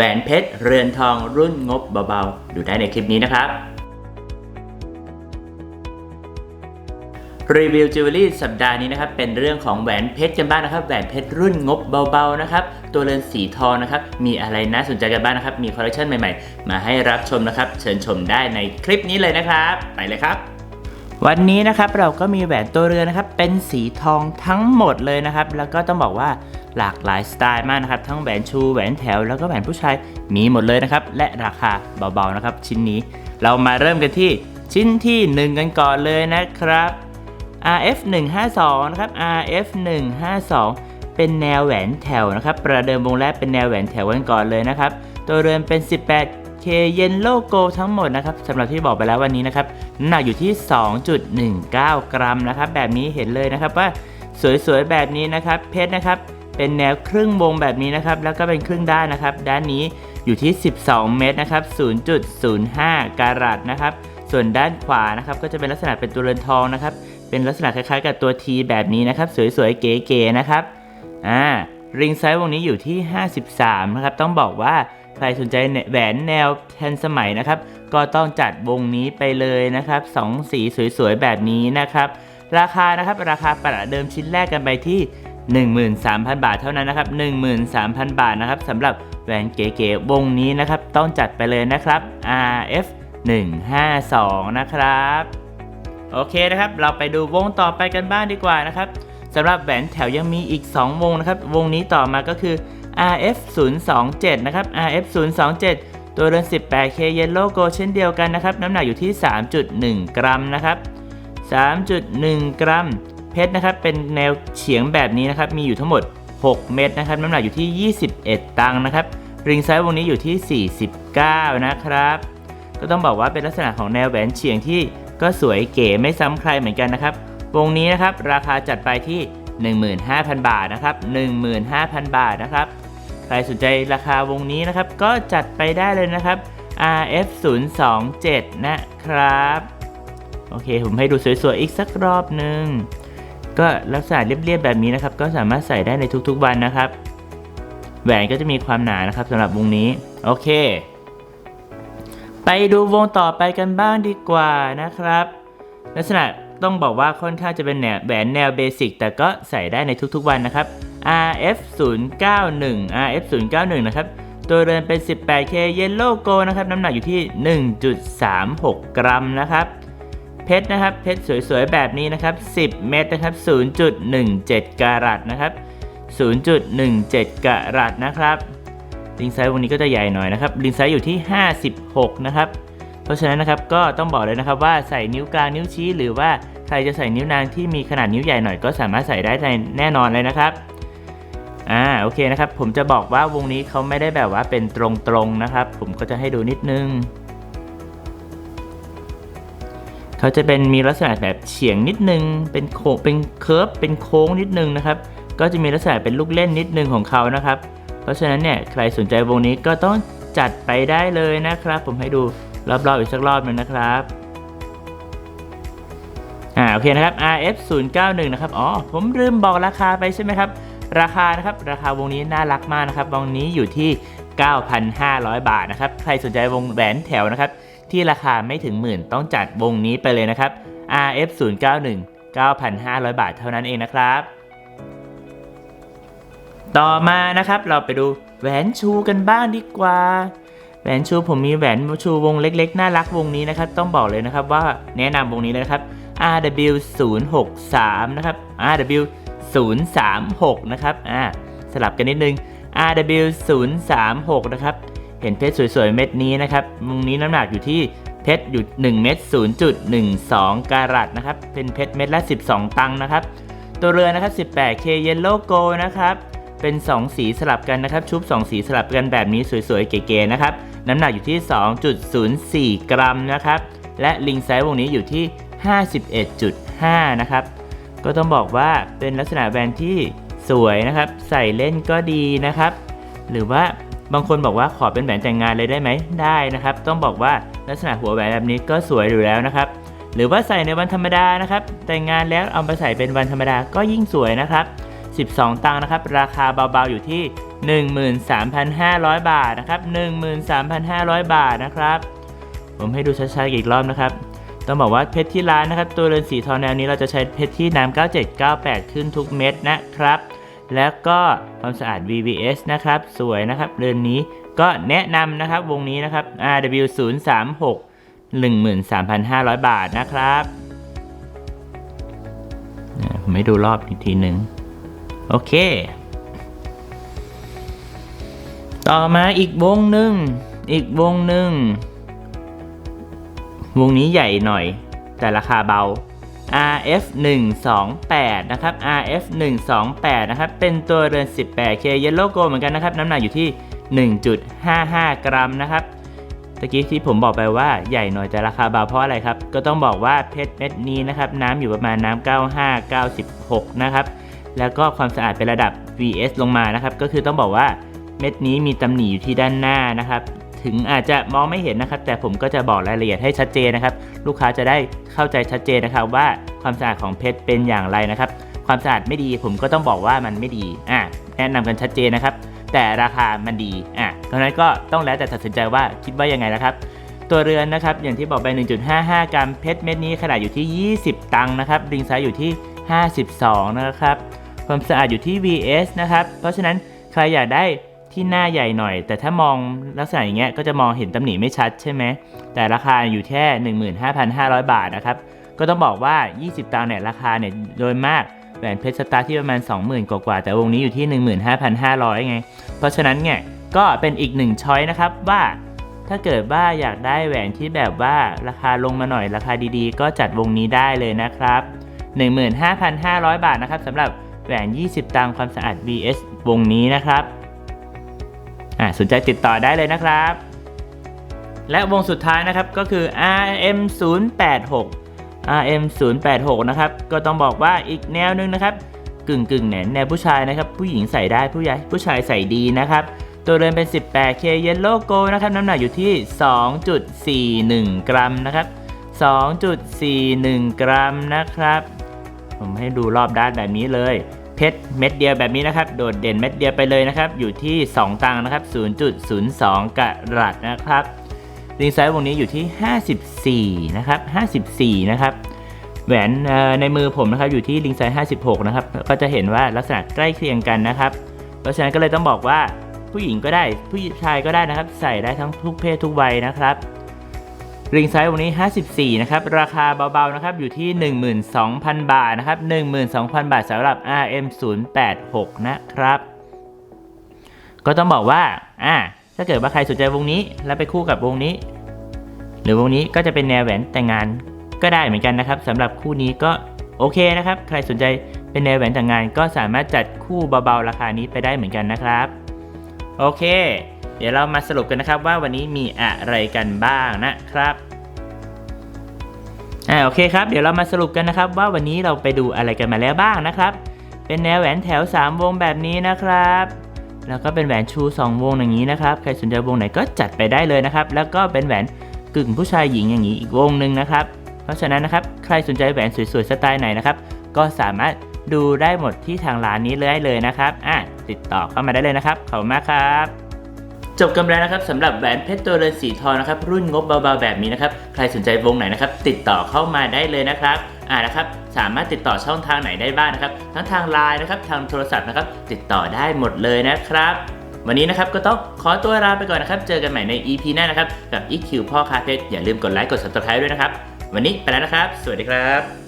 แหวนเพชรเรือนทองรุ่นงบเบาๆ ดูได้ในคลิปนี้นะครับ รีวิวจิวเวลรี่สัปดาห์นี้นะครับ เป็นเรื่องของแหวนเพชรกันบ้างนะครับ แหวนเพชรรุ่นงบเบาๆนะครับ ตัวเรือนสีทองนะครับ มีอะไรน่าสนใจกันบ้างนะครับ มีคอลเลคชันใหม่ๆ มาให้รับชมนะครับ เชิญชมได้ในคลิปนี้เลยนะครับ ไปเลยครับวันนี้นะครับเราก็มีแหวนตัวเรือนนะครับเป็นสีทองทั้งหมดเลยนะครับ แล้วก็ต้องบอกว่า หลากหลายสไตล์มากนะครับ ทั้งแหวนชูแหวนแถวแล้วก็แหวนผู้ชายมีหมดเลยนะครับ และราคาเบาๆนะครับ ชิ้นนี้ เรามาเริ่มกันที่ชิ้นที่หนึ่งกันก่อนเลยนะครับ RF 152นะครับ RF 152เป็นแนวแหวนแถวนะครับ ประเดิมวงแรกเป็นแนวแหวนแถวกันก่อนเลยนะครับ ตัวเรือนเป็น 18K เยนโลโกทั้งหมดนะครับสำหรับที่บอกไปแล้ววันนี้นะครับน้ำหนักอยู่ที่ 2.19 กรัมนะครับ แบบนี้เห็นเลยนะครับว่าสวยๆแบบนี้นะครับ เพชรนะครับ เป็นแนวครึ่งวงแบบนี้นะครับ แล้วก็เป็นครึ่งด้านนะครับ ด้านนี้อยู่ที่ 12 เมตรนะครับ 0.05 การัตนะครับ ส่วนด้านขวานะครับ ก็จะเป็นลักษณะเป็นตัวเรือนทองนะครับ เป็นลักษณะคล้ายๆ กับตัว T แบบนี้นะครับ สวยๆ เก๋ๆนะครับ อ่า ริงไซส์วงนี้อยู่ที่ 53 นะครับ ต้องบอกว่าใครสนใจแหวนแนวทันสมัยนะครับ ก็ต้องจัดวงนี้ไปเลยนะครับสองสีสวยๆ แบบนี้นะครับ ราคานะครับ ราคาประเดิมชิ้นแรกกันไปที่ 13,000 บาทเท่านั้นนะครับ 13,000 บาทนะครับสำหรับแหวนเก๋ๆวงนี้นะครับ ต้องจัดไปเลยนะครับ RF 152 นะครับ โอเคนะครับ เราไปดูวงต่อไปกันบ้างดีกว่านะครับสำหรับแหวนแถวยังมีอีก 2 วงนะครับ วงนี้ต่อมาก็คือ RF 027 นะครับ RF 027 ตัวเรือน 18K Yellow Gold เช่นเดียวกันนะครับ น้ำหนักอยู่ที่ 3.1 กรัมนะครับ 3.1 กรัม ชรนะครับเป็นแนวเฉียงแบบนี้นะครับมีอยู่ทั้งหมด 6 เม็ดนะครับน้ำหนักอยู่ที่ 21 ตังค์นะครับริงไซส์วงนี้อยู่ที่ 49 นะครับ ก็ต้องบอกว่าเป็นลักษณะของแนวแหวนเฉียงที่ก็สวยเก๋ไม่ซ้ำใครเหมือนกันนะครับ วงนี้นะครับราคาจัดไปที่ 15,000 บาทนะครับ 15,000 บาทนะครับ ใครสนใจราคาวงนี้นะครับ ก็จัดไปได้เลยนะครับ RF 027นะครับ โอเค ผมให้ดูสวยๆ อีกสักรอบหนึ่ง ก็ลักษณะเรียบๆแบบนี้นะครับ ก็สามารถใส่ได้ในทุกๆวันนะครับ แหวนก็จะมีความหนานะครับสำหรับวงนี้ โอเค ไปดูวงต่อไปกันบ้างดีกว่านะครับ ลักษณะต้องบอกว่าค่อนข้างจะเป็นแนวแหวนแนวเบสิกแต่ก็ใส่ได้ในทุกๆวันนะครับ RF 091 RF 091นะครับ ตัวเรือนเป็น 18K Yellow Gold นะครับ น้ำหนักอยู่ที่ 1.36 กรัมนะครับ เพชรนะครับ เพชรสวยๆ แบบนี้นะครับ 10 เม็ดนะครับ 0.17 กรัตนะครับ 0.17 กรัตนะครับ ลิงไซส์วงนี้ก็จะใหญ่หน่อยนะครับ ลิงไซส์อยู่ที่ 56 นะครับ เพราะฉะนั้นนะครับก็ต้องบอกเลยนะครับว่าใส่นิ้วกลางนิ้วชี้หรือว่าใครจะใส่นิ้วนางที่มีขนาดนิ้วใหญ่หน่อยก็สามารถใส่ได้ในแน่นอนเลยนะครับอ่าโอเคนะครับ ผมจะบอกว่าวงนี้เขาไม่ได้แบบว่าเป็นตรงๆนะครับ ผมก็จะให้ดูนิดนึง เขาจะเป็นมีลักษณะแบบเฉียงนิดนึง เป็นโค้งเป็นเคิร์ฟเป็นโค้งนิดนึงนะครับ ก็จะมีลักษณะเป็นลูกเล่นนิดนึงของเขานะครับ เพราะฉะนั้นเนี่ยใครสนใจวงนี้ก็ต้องจัดไปได้เลยนะครับ ผมให้ดูรอบๆอีกสักรอบหนึงนะครับอ่าโอเคนะครับ RF 091นะครับ อ๋อ ผมลืมบอกราคาไปใช่ไหมครับ ราคานะครับ ราคาวงนี้น่ารักมากนะครับ วงนี้อยู่ที่ 9,500 บาทนะครับ ใครสนใจวงแหวนแถวนะครับ ที่ราคาไม่ถึงหมื่นต้องจัดวงนี้ไปเลยนะครับ RF 091 9,500 บาทเท่านั้นเองนะครับ ต่อมานะครับเราไปดูแหวนชูกันบ้างดีกว่า แหวนชูผมมีแหวนชูวงเล็กๆ น่ารักวงนี้นะครับ ต้องบอกเลยนะครับว่าแนะนำวงนี้เลยนะครับ RW 0 6 3นะครับ RW 0 3 6นะครับ อ่า สลับกันนิดนึง RW 0 3 6นะครับ เห็นเพชรสวยๆ เม็ดนี้นะครับวงนี้น้ำหนักอยู่ที่เพชรอยู่1เม็ด0.12การัตนะครับ เป็นเพชรเม็ดละ 12 ตังค์นะครับ ตัวเรือนะครับ 18K Yellow Gold นะครับ เป็น 2 สีสลับกันนะครับ ชุบ 2 สีสลับกันแบบนี้สวยๆ เก๋ๆนะครับ น้ำหนักอยู่ที่ 2.04 กรัมนะครับ และลิงไซส์วงนี้อยู่ที่ 51.5 นะครับ ก็ต้องบอกว่าเป็นลักษณะแบรนด์ที่สวยนะครับ ใส่เล่นก็ดีนะครับ หรือว่า บางคนบอกว่าขอเป็นแหวนแต่งงานเลยได้ไหมได้นะครับ ต้องบอกว่าลักษณะหัวแหวนแบบนี้ก็สวยอยู่แล้วนะครับ หรือว่าใส่ในวันธรรมดานะครับ แต่งงานแล้วเอาไปใส่เป็นวันธรรมดาก็ยิ่งสวยนะครับ 12 ตังค์นะครับ ราคาเบาๆอยู่ที่ 13,500 บาทนะครับ13,500 บาทนะครับ ผมให้ดูชัดๆอีกรอบนะครับต้องบอกว่าเพชรที่ร้านนะครับ ตัวเรือนสีทองแนวนี้เราจะใช้เพชรที่น้ำ9798 ขึ้นทุกเม็ดนะครับ แล้วก็ความสะอาด VVS นะครับ สวยนะครับเรือนนี้ก็แนะนำนะครับวงนี้นะครับ RW 0 3 6 13,500 บาทนะครับผมให้ดูรอบอีกทีหนึ่งโอเค ต่อมาอีกวงหนึ่งอีกวงหนึ่งวงนี้ใหญ่หน่อย แต่ราคาเบา RF 128นะครับ RF 128นะครับ เป็นตัวเรือน 18K Yellow Gold เหมือนกันนะครับ น้ำหนักอยู่ที่ 1.55 กรัมนะครับตะกี้ที่ผมบอกไปว่าใหญ่หน่อยแต่ราคาเบาเพราะอะไรครับ ก็ต้องบอกว่าเพชรเม็ดนี้นะครับน้ำอยู่ประมาณน้ำ95 96 นะครับ แล้วก็ความสะอาดเป็นระดับ VS ลงมานะครับ ก็คือต้องบอกว่าเม็ดนี้มีตำหนิอยู่ที่ด้านหน้านะครับ ถึงอาจจะมองไม่เห็นนะครับ แต่ผมก็จะบอกรายละเอียดให้ชัดเจนนะครับ ลูกค้าจะได้เข้าใจชัดเจนนะครับ ว่าความสะอาดของเพชรเป็นอย่างไรนะครับ ความสะอาดไม่ดีผมก็ต้องบอกว่ามันไม่ดีอะแนะนำกันชัดเจนนะครับ แต่ราคามันดีอะเพราะนั้นก็ต้องแล้วแต่ตัดสินใจว่าคิดว่ายังไงนะครับ ตัวเรือนนะครับอย่างที่บอกไป 1.55 กรัมเพชรเม็ดนี้ขนาดอยู่ที่ 20 ตังค์นะครับริงไซส์อยู่ที่ 52 นะครับความสะอาดอยู่ที่ VS นะครับ เพราะฉะนั้นใครอยากได้ ที่หน้าใหญ่หน่อย แต่ถ้ามองลักษณะอย่างเงี้ยก็จะมองเห็นตำหนิไม่ชัดใช่ไหมแต่ราคาอยู่แค่ 15,500 บาทนะครับ ก็ต้องบอกว่า 20 ตังค์เนี่ยราคาเนี่ยโดยมากแหวนเพชรสตาร์ที่ประมาณ 20,000 กว่าๆแต่วงนี้อยู่ที่ 15,500 ไง เพราะฉะนั้นเนี่ยก็เป็นอีกหนึ่งช้อยนะครับว่าถ้าเกิดว่าอยากได้แหวนที่แบบว่าราคาลงมาหน่อยราคาดีๆ ก็จัดวงนี้ได้เลยนะครับ 15,500 บาทนะครับสำหรับแหวน 20 ตังค์ความสะอาด VS วงนี้นะครับ อ่าสนใจติดต่อได้เลยนะครับ และวงสุดท้ายนะครับก็คือ RM 086 RM 086นะครับก็ต้องบอกว่าอีกแนวนึงนะครับ กึ่งกึ่งแหนแนวผู้ชายนะครับ ผู้หญิงใส่ได้ผู้ใหญ่ผู้ชายใส่ดีนะครับ ตัวเรือนเป็น 18K Yellow Gold นะครับ น้ำหนักอยู่ที่ 2.41 กรัมนะครับ2.41 กรัมนะครับ ผมให้ดูรอบด้านแบบนี้เลย เพชรเม็ดเดียวแบบนี้นะครับ โดดเด่นเม็ดเดียวไปเลยนะครับ อยู่ที่ 2 ตังค์นะครับ 0.02กะรัตนะครับริงไซส์วงนี้อยู่ที่ 54 นะครับ 54 นะครับ แหวนในมือผมนะครับอยู่ที่ลิงไซส์56 นะครับ ก็จะเห็นว่าลักษณะใกล้เคียงกันนะครับ เพราะฉะนั้นก็เลยต้องบอกว่าผู้หญิงก็ได้ผู้ชายก็ได้นะครับ ใส่ได้ทั้งทุกเพศทุกวัยนะครับ ริงไซส์วันนี้ 54 นะครับ ราคาเบาๆ นะครับ อยู่ที่ 12,000 บาทนะครับ 12,000 บาทสำหรับ RM086 นะครับ ก็ต้องบอกว่า อ่า ถ้าเกิดว่าใครสนใจวงนี้ แล้วไปคู่กับวงนี้ หรือวงนี้ก็จะเป็นแนวแหวนแต่งงานก็ได้เหมือนกันนะครับสำหรับคู่นี้ก็โอเคนะครับ ใครสนใจเป็นแนวแหวนแต่งงานก็สามารถจัดคู่เบาๆ ราคานี้ไปได้เหมือนกันนะครับ โอเค เดี๋ยวเรามาสรุปกันนะครับว่าวันนี้มีอะไรกันบ้างนะครับอ่าโอเคครับ เดี๋ยวเรามาสรุปกันนะครับ ว่าวันนี้เราไปดูอะไรกันมาแล้วบ้างนะครับ เป็นแนวแหวนแถว 3 วงแบบนี้นะครับ แล้วก็เป็นแหวนชู 2 วงอย่างนี้นะครับ ใครสนใจวงไหนก็จัดไปได้เลยนะครับ แล้วก็เป็นแหวนกึ่งผู้ชายหญิงอย่างนี้อีกวงหนึ่งนะครับ เพราะฉะนั้นนะครับใครสนใจแหวนสวยๆสไตล์ไหนนะครับ ก็สามารถดูได้หมดที่ทางร้านนี้เลยเลยนะครับอะติดต่อเข้ามาได้เลยนะครับขอบคุณมากครับ จบกันแล้วนะครับสำหรับแหวนเพชรตัวเรือนสีทองนะครับรุ่นงบเบาๆแบบนี้นะครับใครสนใจวงไหนนะครับติดต่อเข้ามาได้เลยนะครับอ่านะครับสามารถติดต่อช่องทางไหนได้บ้างนะครับ ทั้งทางไลน์นะครับทางโทรศัพท์นะครับติดต่อได้หมดเลยนะครับ วันนี้นะครับก็ต้องขอตัวลาไปก่อนนะครับ เจอกันใหม่ใน EP หน้านะครับกับ EQ พ่อคาเพชรอย่าลืมกดไลค์กด subscribe ด้วยนะครับ วันนี้ไปแล้วนะครับ สวัสดีครับ